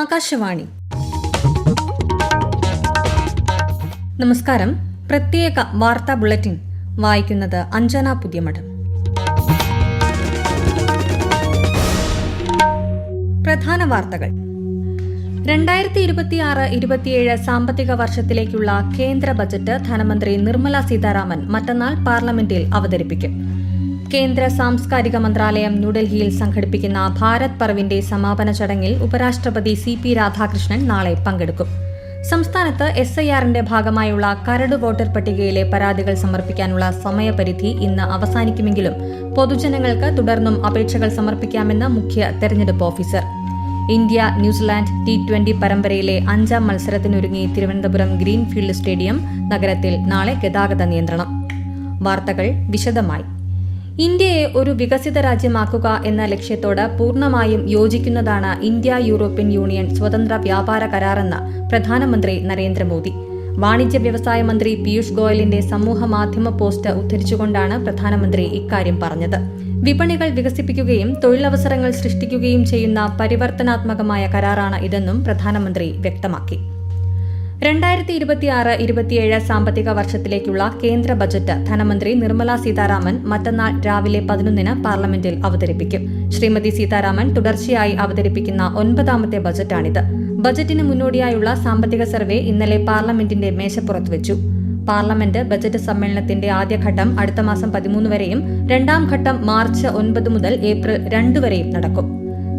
ആകാശവാണി. നമസ്കാരം. പ്രത്യേക വാർത്താ ബുള്ളറ്റിൻ വായിക്കുന്നത് അഞ്ജന പുതിയമഠം. പ്രധാന വാർത്തകൾ. രണ്ടായിരത്തി ഇരുപത്തിയാറ് ഇരുപത്തിയേഴ് സാമ്പത്തിക വർഷത്തിലേക്കുള്ള കേന്ദ്ര ബജറ്റ് ധനമന്ത്രി നിർമ്മല സീതാരാമൻ മറ്റന്നാൾ പാർലമെന്റിൽ അവതരിപ്പിക്കും. കേന്ദ്ര സാംസ്കാരിക മന്ത്രാലയം ന്യൂഡൽഹിയിൽ സംഘടിപ്പിക്കുന്ന ഭാരത് പർവിന്റെ സമാപന ചടങ്ങിൽ ഉപരാഷ്ട്രപതി സി പി രാധാകൃഷ്ണൻ നാളെ പങ്കെടുക്കും. സംസ്ഥാനത്ത് എസ് ഐ ആറിന്റെ ഭാഗമായുള്ള കരട് വോട്ടർ പട്ടികയിലെ പരാതികൾ സമർപ്പിക്കാനുള്ള സമയപരിധി ഇന്ന് അവസാനിക്കുമെങ്കിലും പൊതുജനങ്ങൾക്ക് തുടർന്നും അപേക്ഷകൾ സമർപ്പിക്കാമെന്ന് മുഖ്യ തെരഞ്ഞെടുപ്പ് officer. India New Zealand T twenty പരമ്പരയിലെ അഞ്ചാം മത്സരത്തിനൊരുങ്ങി തിരുവനന്തപുരം ഗ്രീൻഫീൽഡ് സ്റ്റേഡിയം നഗരത്തിൽ നാളെ ഗതാഗത നിയന്ത്രണം. വാർത്തകൾ വിശദമായി. ഇന്ത്യയെ ഒരു വികസിത രാജ്യമാക്കുക എന്ന ലക്ഷ്യത്തോട് പൂർണമായും യോജിക്കുന്നതാണ് ഇന്ത്യ യൂറോപ്യൻ യൂണിയൻ സ്വതന്ത്ര വ്യാപാര കരാറെന്ന് പ്രധാനമന്ത്രി നരേന്ദ്രമോദി. വാണിജ്യ വ്യവസായ മന്ത്രി പീയൂഷ് ഗോയലിന്റെ സമൂഹ മാധ്യമ പോസ്റ്റ് ഉദ്ധരിച്ചുകൊണ്ടാണ് പ്രധാനമന്ത്രി ഇക്കാര്യം പറഞ്ഞത്. വിപണികൾ വികസിപ്പിക്കുകയും തൊഴിലവസരങ്ങൾ സൃഷ്ടിക്കുകയും ചെയ്യുന്ന പരിവർത്തനാത്മകമായ കരാറാണ് ഇതെന്നും പ്രധാനമന്ത്രി വ്യക്തമാക്കി. രണ്ടായിരത്തി ഇരുപത്തിയാറ് ഇരുപത്തിയേഴ് സാമ്പത്തിക വർഷത്തിലേക്കുള്ള കേന്ദ്ര ബജറ്റ് ധനമന്ത്രി നിർമ്മല സീതാരാമൻ മറ്റന്നാൾ രാവിലെ പതിനൊന്നിന് പാർലമെന്റിൽ അവതരിപ്പിക്കും. ശ്രീമതി സീതാരാമൻ തുടർച്ചയായി അവതരിപ്പിക്കുന്ന ഒൻപതാമത്തെ ബജറ്റാണിത്. ബജറ്റിന് മുന്നോടിയായുള്ള സാമ്പത്തിക സർവേ ഇന്നലെ പാർലമെന്റിന്റെ മേശപ്പുറത്ത് വെച്ചു പാർലമെന്റ് ബജറ്റ് സമ്മേളനത്തിന്റെ ആദ്യഘട്ടം അടുത്ത മാസം പതിമൂന്ന് വരെയും രണ്ടാം ഘട്ടം മാർച്ച് ഒൻപത് മുതൽ ഏപ്രിൽ രണ്ട് വരെയും നടക്കും.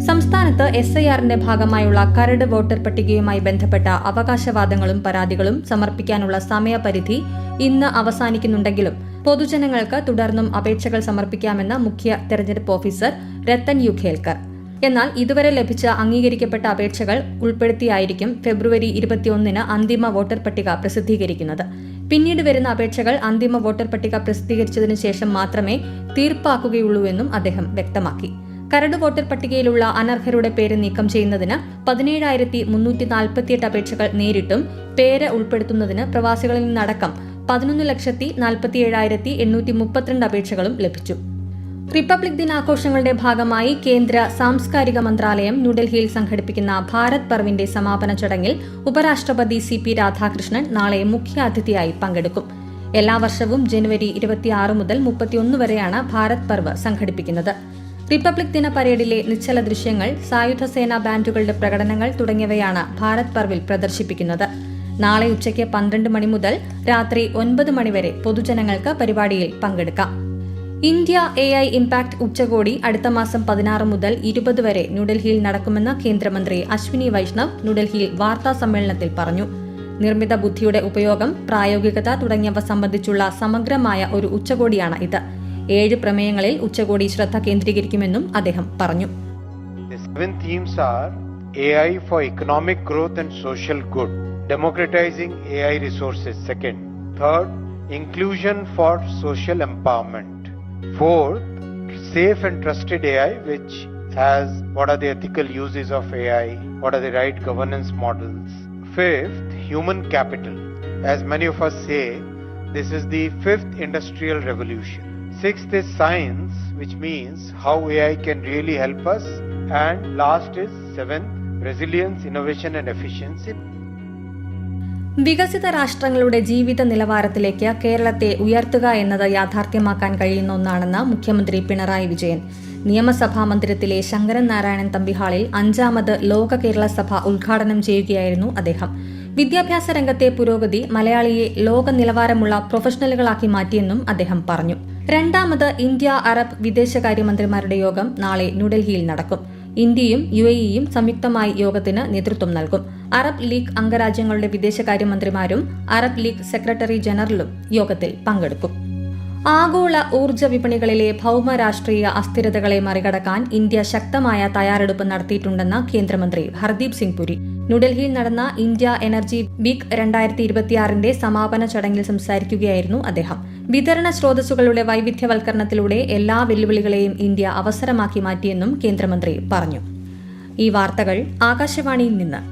സംസ്ഥാനത്ത് എസ് ഐ ആറിന്റെ ഭാഗമായുള്ള കരട് വോട്ടർ പട്ടികയുമായി ബന്ധപ്പെട്ട അവകാശവാദങ്ങളും പരാതികളും സമർപ്പിക്കാനുള്ള സമയപരിധി ഇന്ന് അവസാനിക്കുന്നുണ്ടെങ്കിലും പൊതുജനങ്ങൾക്ക് തുടർന്നും അപേക്ഷകൾ സമർപ്പിക്കാമെന്ന് മുഖ്യ തെരഞ്ഞെടുപ്പ് ഓഫീസർ രത്തൻ യു ഖേൽക്കർ. എന്നാൽ ഇതുവരെ ലഭിച്ച അംഗീകരിക്കപ്പെട്ട അപേക്ഷകൾ ഉൾപ്പെടുത്തിയായിരിക്കും ഫെബ്രുവരി ഇരുപത്തിയൊന്നിന് അന്തിമ വോട്ടർ പട്ടിക പ്രസിദ്ധീകരിക്കുന്നത്. പിന്നീട് വരുന്ന അപേക്ഷകൾ അന്തിമ വോട്ടർ പട്ടിക പ്രസിദ്ധീകരിച്ചതിനു ശേഷം മാത്രമേ തീർപ്പാക്കുകയുള്ളൂവെന്നും അദ്ദേഹം വ്യക്തമാക്കി. കരട് വോട്ടർ പട്ടികയിലുള്ള അനർഹരുടെ പേര് നീക്കം ചെയ്യുന്നതിന് പതിനേഴായിരത്തി മുന്നൂറ്റി നാൽപ്പത്തിയെട്ട് അപേക്ഷകൾ നേരിട്ടും പേര് ഉൾപ്പെടുത്തുന്നതിന് പ്രവാസികളിൽ നിന്നടക്കം പതിനൊന്ന് ലക്ഷത്തി നാൽപ്പത്തി ഏഴായിരത്തി എണ്ണൂറ്റി മുപ്പത്തിരണ്ട് അപേക്ഷകളും ലഭിച്ചു. റിപ്പബ്ലിക് ദിനാഘോഷങ്ങളുടെ ഭാഗമായി കേന്ദ്ര സാംസ്കാരിക മന്ത്രാലയം ന്യൂഡൽഹിയിൽ സംഘടിപ്പിക്കുന്ന ഭാരത് പർവിന്റെ സമാപന ചടങ്ങിൽ ഉപരാഷ്ട്രപതി സി പി രാധാകൃഷ്ണൻ നാളെ മുഖ്യാതിഥിയായി പങ്കെടുക്കും. എല്ലാ വർഷവും ജനുവരി ഇരുപത്തിയാറ് മുതൽ മുപ്പത്തിയൊന്ന് വരെയാണ് ഭാരത് പർവ് സംഘടിപ്പിക്കുന്നത്. റിപ്പബ്ലിക് ദിന പരേഡിലെ നിശ്ചല ദൃശ്യങ്ങൾ സായുധ സേനാ ബാൻഡുകളുടെ പ്രകടനങ്ങൾ തുടങ്ങിയവയാണ് ഭാരത് പർവിൽ പ്രദർശിപ്പിക്കുന്നത്. നാളെ ഉച്ചയ്ക്ക് പന്ത്രണ്ട് മണി മുതൽ രാത്രി ഒൻപത് മണിവരെ പൊതുജനങ്ങൾക്ക് പരിപാടിയിൽ പങ്കെടുക്കാം. ഇന്ത്യ എ ഐ ഇംപാക്ട് ഉച്ചകോടി അടുത്ത മാസം പതിനാറ് മുതൽ ഇരുപത് വരെ ന്യൂഡൽഹിയിൽ നടക്കുമെന്ന് കേന്ദ്രമന്ത്രി അശ്വിനി വൈഷ്ണവ് ന്യൂഡൽഹിയിൽ വാർത്താ സമ്മേളനത്തിൽ പറഞ്ഞു. നിർമ്മിത ബുദ്ധിയുടെ ഉപയോഗം പ്രായോഗികത തുടങ്ങിയവ സംബന്ധിച്ചുള്ള സമഗ്രമായ ഒരു ഉച്ചകോടിയാണ് ഇത്. ഏഴ് പ്രമേയങ്ങളിൽ ഉച്ചകോടി ശ്രദ്ധ കേന്ദ്രീകരിക്കുമെന്നും അദ്ദേഹം പറഞ്ഞു The seven themes are AI for economic growth and social good, democratizing AI resources, second. Third, inclusion for social empowerment. Fourth, safe and trusted AI, which has what are the ethical uses of AI, what are the right governance models. Fifth, human capital. As many of us say, this is the fifth industrial revolution. Sixth is science, which means how AI can really help us. And last is seventh, resilience, innovation, and efficiency. വികസിത രാഷ്ട്രങ്ങളുടെ ജീവിത നിലവാരത്തിലേക്ക് കേരളത്തെ ഉയർത്തുക എന്നത് യാഥാർത്ഥ്യമാക്കാൻ കഴിയുന്ന ഒന്നാണെന്ന് മുഖ്യമന്ത്രി പിണറായി വിജയൻ നിയമസഭാ മന്ദിരത്തിലെ ശങ്കരൻ നാരായണൻ തമ്പിഹാളിൽ അഞ്ചാമത് ലോക കേരള സഭ ഉദ്ഘാടനം ചെയ്യുകയായിരുന്നു അദ്ദേഹം വിദ്യാഭ്യാസ രംഗത്തെ പുരോഗതി മലയാളിയെ ലോക നിലവാരമുള്ള പ്രൊഫഷണലുകളാക്കി മാറ്റിയെന്നും അദ്ദേഹം പറഞ്ഞു രണ്ടാമത് ഇന്ത്യ അറബ് വിദേശകാര്യമന്ത്രിമാരുടെ യോഗം നാളെ ന്യൂഡൽഹിയിൽ നടക്കും. ഇന്ത്യയും യു എ ഇയും സംയുക്തമായി യോഗത്തിന് നേതൃത്വം നൽകും. അറബ് ലീഗ് അംഗരാജ്യങ്ങളുടെ വിദേശകാര്യമന്ത്രിമാരും അറബ് ലീഗ് സെക്രട്ടറി ജനറലും യോഗത്തിൽ പങ്കെടുക്കും. ആഗോള ഊർജ വിപണികളിലെ ഭൗമ രാഷ്ട്രീയ അസ്ഥിരതകളെ മറികടക്കാൻ ഇന്ത്യ ശക്തമായ തയ്യാറെടുപ്പ് നടത്തിയിട്ടുണ്ടെന്ന് കേന്ദ്രമന്ത്രി ഹർദീപ് സിംഗ് പുരി. ന്യൂഡൽഹിയിൽ നടന്ന ഇന്ത്യ എനർജി ബിഗ് രണ്ടായിരത്തി ഇരുപത്തിയാറിന്റെ സമാപന ചടങ്ങിൽ സംസാരിക്കുകയായിരുന്നു അദ്ദേഹം. വിതരണ സ്രോതസ്സുകളുടെ വൈവിധ്യവൽക്കരണത്തിലൂടെ എല്ലാ വെല്ലുവിളികളെയും ഇന്ത്യ അവസരമാക്കി മാറ്റിയെന്നും കേന്ദ്രമന്ത്രി പറഞ്ഞു. ഈ വാർത്തകൾ ആകാശവാണിയിൽ നിന്ന്.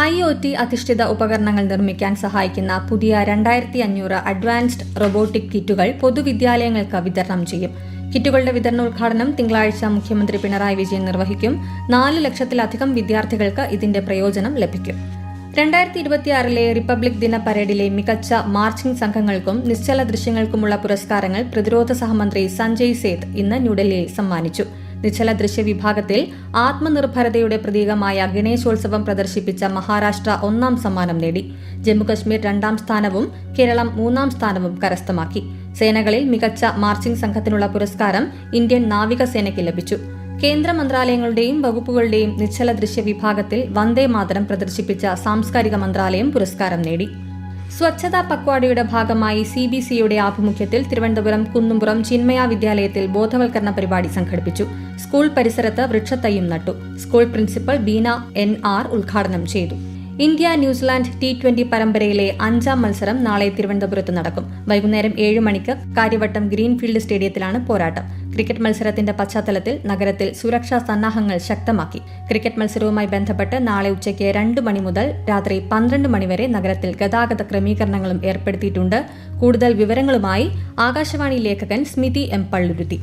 ഐ ഒ ടി അധിഷ്ഠിത ഉപകരണങ്ങൾ നിർമ്മിക്കാൻ സഹായിക്കുന്ന പുതിയ രണ്ടായിരത്തി അഞ്ഞൂറ് അഡ്വാൻസ്ഡ് റോബോട്ടിക് കിറ്റുകൾ പൊതുവിദ്യാലയങ്ങൾക്ക് വിതരണം ചെയ്യും. കിറ്റുകളുടെ വിതരണോദ്ഘാടനം തിങ്കളാഴ്ച മുഖ്യമന്ത്രി പിണറായി വിജയൻ നിർവഹിക്കും. നാല് ലക്ഷത്തിലധികം വിദ്യാർത്ഥികൾക്ക് ഇതിന്റെ പ്രയോജനം ലഭിക്കും. രണ്ടായിരത്തി ഇരുപത്തിയാറിലെ റിപ്പബ്ലിക് ദിന പരേഡിലെ മികച്ച മാർച്ചിംഗ് സംഘങ്ങൾക്കും നിശ്ചല ദൃശ്യങ്ങൾക്കുമുള്ള പുരസ്കാരങ്ങൾ പ്രതിരോധ സഹമന്ത്രി സഞ്ജയ് സേത്ത് ഇന്ന് ന്യൂഡൽഹിയിൽ സമ്മാനിച്ചു. നിശ്ചല ദൃശ്യ വിഭാഗത്തിൽ ആത്മനിർഭരതയുടെ പ്രതീകമായ ഗണേശോത്സവം പ്രദർശിപ്പിച്ച മഹാരാഷ്ട്ര ഒന്നാം സമ്മാനം നേടി. ജമ്മുകശ്മീർ രണ്ടാം സ്ഥാനവും കേരളം മൂന്നാം സ്ഥാനവും കരസ്ഥമാക്കി. സേനകളിൽ മികച്ച മാർച്ചിംഗ് സംഘത്തിനുള്ള പുരസ്കാരം ഇന്ത്യൻ നാവികസേനയ്ക്ക് ലഭിച്ചു. കേന്ദ്ര മന്ത്രാലയങ്ങളുടെയും വകുപ്പുകളുടെയും നിശ്ചല ദൃശ്യ വിഭാഗത്തിൽ വന്ദേ മാതരം പ്രദർശിപ്പിച്ച സാംസ്കാരിക മന്ത്രാലയം പുരസ്കാരം നേടി. സ്വച്ഛതാ പക്വാടിയുടെ ഭാഗമായി സി ബി സിയുടെ ആഭിമുഖ്യത്തിൽ തിരുവനന്തപുരം കുന്നുംപുറം ചിന്മയ വിദ്യാലയത്തിൽ ബോധവൽക്കരണ പരിപാടി സംഘടിപ്പിച്ചു. സ്കൂൾ പരിസരത്ത് വൃക്ഷത്തൈയും നട്ടു. School principal Beena N R ഉദ്ഘാടനം ചെയ്തു. ഇന്ത്യ ന്യൂസിലാൻഡ് ടി ട്വന്റി പരമ്പരയിലെ അഞ്ചാം മത്സരം നാളെ തിരുവനന്തപുരത്ത് നടക്കും. വൈകുന്നേരം ഏഴ് മണിക്ക് കാര്യവട്ടം ഗ്രീൻഫീൽഡ് സ്റ്റേഡിയത്തിലാണ് പോരാട്ടം. ക്രിക്കറ്റ് മത്സരത്തിന്റെ പശ്ചാത്തലത്തിൽ നഗരത്തിൽ സുരക്ഷാ സന്നാഹങ്ങൾ ശക്തമാക്കി. ക്രിക്കറ്റ് മത്സരവുമായി ബന്ധപ്പെട്ട് നാളെ ഉച്ചയ്ക്ക് രണ്ട് മണി മുതൽ രാത്രി പന്ത്രണ്ട് മണിവരെ നഗരത്തിൽ ഗതാഗത ക്രമീകരണങ്ങളും ഏർപ്പെടുത്തിയിട്ടുണ്ട്. കൂടുതൽ വിവരങ്ങളുമായി ആകാശവാണി ലേഖകൻ സ്മിതി എം പള്ളുരുത്തി.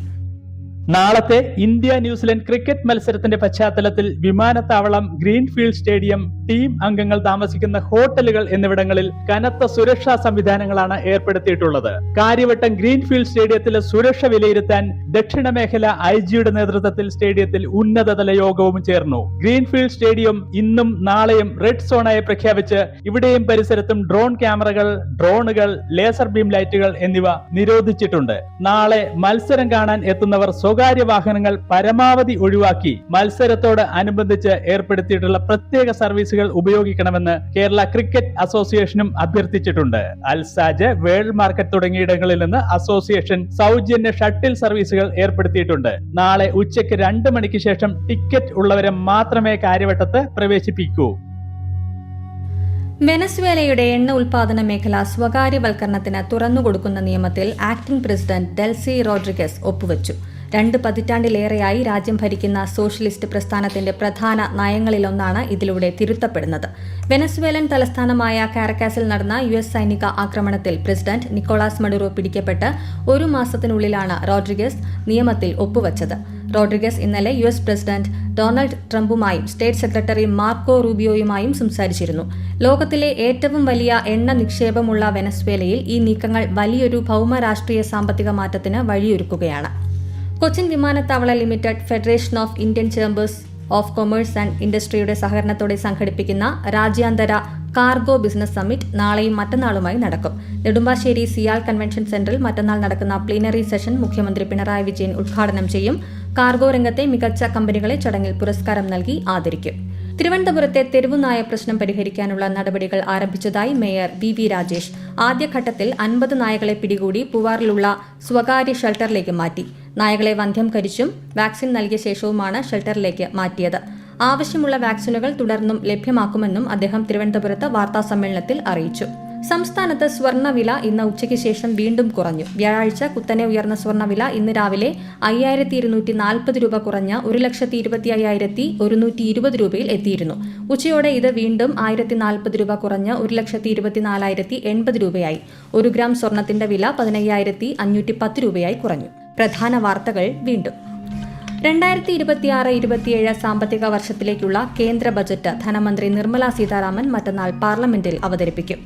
നാളത്തെ ഇന്ത്യ ന്യൂസിലൻഡ് ക്രിക്കറ്റ് മത്സരത്തിന്റെ പശ്ചാത്തലത്തിൽ വിമാനത്താവളം ഗ്രീൻഫീൽഡ് സ്റ്റേഡിയം ടീം അംഗങ്ങൾ താമസിക്കുന്ന ഹോട്ടലുകൾ എന്നിവിടങ്ങളിൽ കനത്ത സുരക്ഷാ സംവിധാനങ്ങളാണ് ഏർപ്പെടുത്തിയിട്ടുള്ളത്. കാര്യവട്ടം ഗ്രീൻഫീൽഡ് സ്റ്റേഡിയത്തിലെ സുരക്ഷ വിലയിരുത്താൻ ദക്ഷിണ മേഖല ഐ ജിയുടെ നേതൃത്വത്തിൽ സ്റ്റേഡിയത്തിൽ ഉന്നതതല യോഗവും ചേർന്നു. ഗ്രീൻഫീൽഡ് സ്റ്റേഡിയം ഇന്നും നാളെയും റെഡ് സോണായി പ്രഖ്യാപിച്ച് ഇവിടെയും പരിസരത്തും ഡ്രോൺ ക്യാമറകൾ ഡ്രോണുകൾ ലേസർ ബീം ലൈറ്റുകൾ എന്നിവ നിരോധിച്ചിട്ടുണ്ട്. നാളെ മത്സരം കാണാൻ എത്തുന്നവർ സ്വകാര്യ വാഹനങ്ങൾ പരമാവധി ഒഴിവാക്കി മത്സരത്തോട് അനുബന്ധിച്ച് ഏർപ്പെടുത്തിയിട്ടുള്ള പ്രത്യേക സർവീസുകൾ ഉപയോഗിക്കണമെന്ന് കേരള ക്രിക്കറ്റ് അസോസിയേഷനും അഭ്യർത്ഥിച്ചിട്ടുണ്ട്. അൽസാജ് വേൾഡ് മാർക്കറ്റ് തുടങ്ങിയിടങ്ങളിൽ നിന്ന് അസോസിയേഷൻ സൗജന്യ ഷട്ടിൽ സർവീസുകൾ ഏർപ്പെടുത്തിയിട്ടുണ്ട്. നാളെ ഉച്ചയ്ക്ക് രണ്ട് മണിക്ക് ശേഷം ടിക്കറ്റ് ഉള്ളവരെ മാത്രമേ കാര്യവട്ടത്ത് പ്രവേശിപ്പിക്കൂ. വെനസ്വേലയുടെ എണ്ണ ഉൽപാദന മേഖല സ്വകാര്യവൽക്കരണത്തിന് തുറന്നുകൊടുക്കുന്ന നിയമത്തിൽ ആക്ടിംഗ് പ്രസിഡന്റ് ഡെൽസി റോഡ്രിഗസ് ഒപ്പുവച്ചു. രണ്ട് പതിറ്റാണ്ടിലേറെയായി രാജ്യം ഭരിക്കുന്ന സോഷ്യലിസ്റ്റ് പ്രസ്ഥാനത്തിന്റെ പ്രധാന നയങ്ങളിലൊന്നാണ് ഇതിലൂടെ തിരുത്തപ്പെടുന്നത്. വെനസ്വേലൻ തലസ്ഥാനമായ കാരക്കാസിൽ നടന്ന യു എസ് സൈനിക ആക്രമണത്തിൽ പ്രസിഡന്റ് നിക്കോളാസ് മഡുറോ പിടിക്കപ്പെട്ട് ഒരു മാസത്തിനുള്ളിലാണ് റോഡ്രിഗസ് നിയമത്തിൽ ഒപ്പുവച്ചത്. റോഡ്രിഗസ് ഇന്നലെ യു എസ് പ്രസിഡന്റ് ഡൊണാൾഡ് ട്രംപുമായും സ്റ്റേറ്റ് സെക്രട്ടറി മാർക്കോ റൂബിയോയുമായും സംസാരിച്ചിരുന്നു. ലോകത്തിലെ ഏറ്റവും വലിയ എണ്ണ നിക്ഷേപമുള്ള വെനസ്വേലയിൽ ഈ നീക്കങ്ങൾ വലിയൊരു ഭൗമ രാഷ്ട്രീയ സാമ്പത്തിക മാറ്റത്തിന് വഴിയൊരുക്കുകയാണ്. കൊച്ചിൻ വിമാനത്താവള limited federation of Indian chambers of commerce and ഇൻഡസ്ട്രിയുടെ സഹകരണത്തോടെ സംഘടിപ്പിക്കുന്ന രാജ്യാന്തര കാർഗോ ബിസിനസ് സമ്മിറ്റ് നാളെയും മറ്റന്നാളുമായി നടക്കും. നെടുമ്പാശ്ശേരി സിയാൽ കൺവെൻഷൻ സെന്ററിൽ മറ്റന്നാൾ നടക്കുന്ന പ്ലീനറി സെഷൻ മുഖ്യമന്ത്രി പിണറായി വിജയൻ ഉദ്ഘാടനം ചെയ്യും. കാർഗോ രംഗത്തെ മികച്ച കമ്പനികളെ ചടങ്ങിൽ പുരസ്കാരം നൽകി ആദരിക്കും. തിരുവനന്തപുരത്തെ തെരുവുനായ പ്രശ്നം പരിഹരിക്കാനുള്ള നടപടികൾ ആരംഭിച്ചതായി മേയർ വി വി രാജേഷ്. ആദ്യഘട്ടത്തിൽ അൻപത് നായകളെ പിടികൂടി പൂവാറിലുള്ള സ്വകാര്യ ഷെൽട്ടറിലേക്ക് മാറ്റി. നായകളെ വന്ധ്യം കരിച്ചും വാക്സിൻ നൽകിയ ശേഷവുമാണ് ഷെൽട്ടറിലേക്ക് മാറ്റിയത്. ആവശ്യമുള്ള വാക്സിനുകൾ തുടർന്നും ലഭ്യമാക്കുമെന്നും അദ്ദേഹം തിരുവനന്തപുരത്ത് വാർത്താസമ്മേളനത്തിൽ അറിയിച്ചു. സംസ്ഥാനത്ത് സ്വർണവില ഇന്ന് ഉച്ചയ്ക്ക് ശേഷം വീണ്ടും കുറഞ്ഞു. വ്യാഴാഴ്ച കുത്തനെ ഉയർന്ന സ്വർണവില ഇന്ന് രാവിലെ അയ്യായിരത്തി ഇരുന്നൂറ്റി നാൽപ്പത് രൂപ കുറഞ്ഞ ഒരു ലക്ഷത്തി ഇരുപത്തി അയ്യായിരത്തി ഒരുന്നൂറ്റി ഇരുപത് രൂപയിൽ എത്തിയിരുന്നു. ഉച്ചയോടെ ഇത് വീണ്ടും ആയിരത്തി നാൽപ്പത് രൂപ കുറഞ്ഞ് ഒരു ലക്ഷത്തി ഇരുപത്തിനാലായിരത്തി എൺപത് രൂപയായി. ഒരു ഗ്രാം സ്വർണത്തിന്റെ വില പതിനയ്യായിരത്തി അഞ്ഞൂറ്റി പത്ത് രൂപയായി കുറഞ്ഞു. പ്രധാന വാർത്തകൾ വീണ്ടും. രണ്ടായിരത്തി ഇരുപത്തിയാറ് ഇരുപത്തിയേഴ് സാമ്പത്തിക വർഷത്തിലേക്കുള്ള കേന്ദ്ര ബജറ്റ് ധനമന്ത്രി നിർമ്മല സീതാരാമൻ മറ്റന്നാൾ പാർലമെന്റിൽ അവതരിപ്പിക്കും.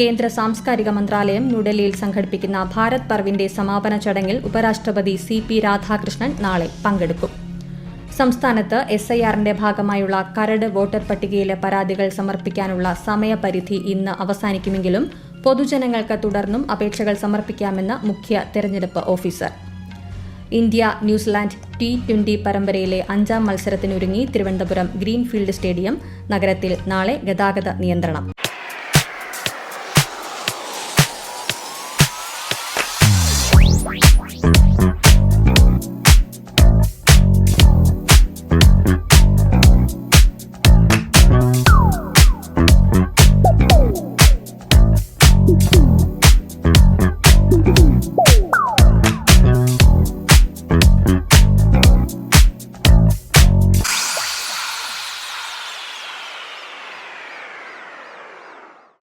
കേന്ദ്ര സാംസ്കാരിക മന്ത്രാലയം ന്യൂഡൽഹിയിൽ സംഘടിപ്പിക്കുന്ന ഭാരത് പർവിന്റെ സമാപന ചടങ്ങിൽ ഉപരാഷ്ട്രപതി സി പി രാധാകൃഷ്ണൻ നാളെ പങ്കെടുക്കും. സംസ്ഥാനത്ത് എസ് ഐ ആറിന്റെ ഭാഗമായുള്ള കരട് വോട്ടർ പട്ടികയിലെ പരാതികൾ സമർപ്പിക്കാനുള്ള സമയപരിധി ഇന്ന് അവസാനിക്കുമെങ്കിലും പൊതുജനങ്ങൾക്ക് തുടർന്നും അപേക്ഷകൾ സമർപ്പിക്കാമെന്ന് മുഖ്യ തെരഞ്ഞെടുപ്പ് officer. India New Zealand T twenty പരമ്പരയിലെ അഞ്ചാം മത്സരത്തിനൊരുങ്ങി തിരുവനന്തപുരം ഗ്രീൻഫീൽഡ് സ്റ്റേഡിയം നഗരത്തിൽ നാളെ ഗതാഗത നിയന്ത്രണം.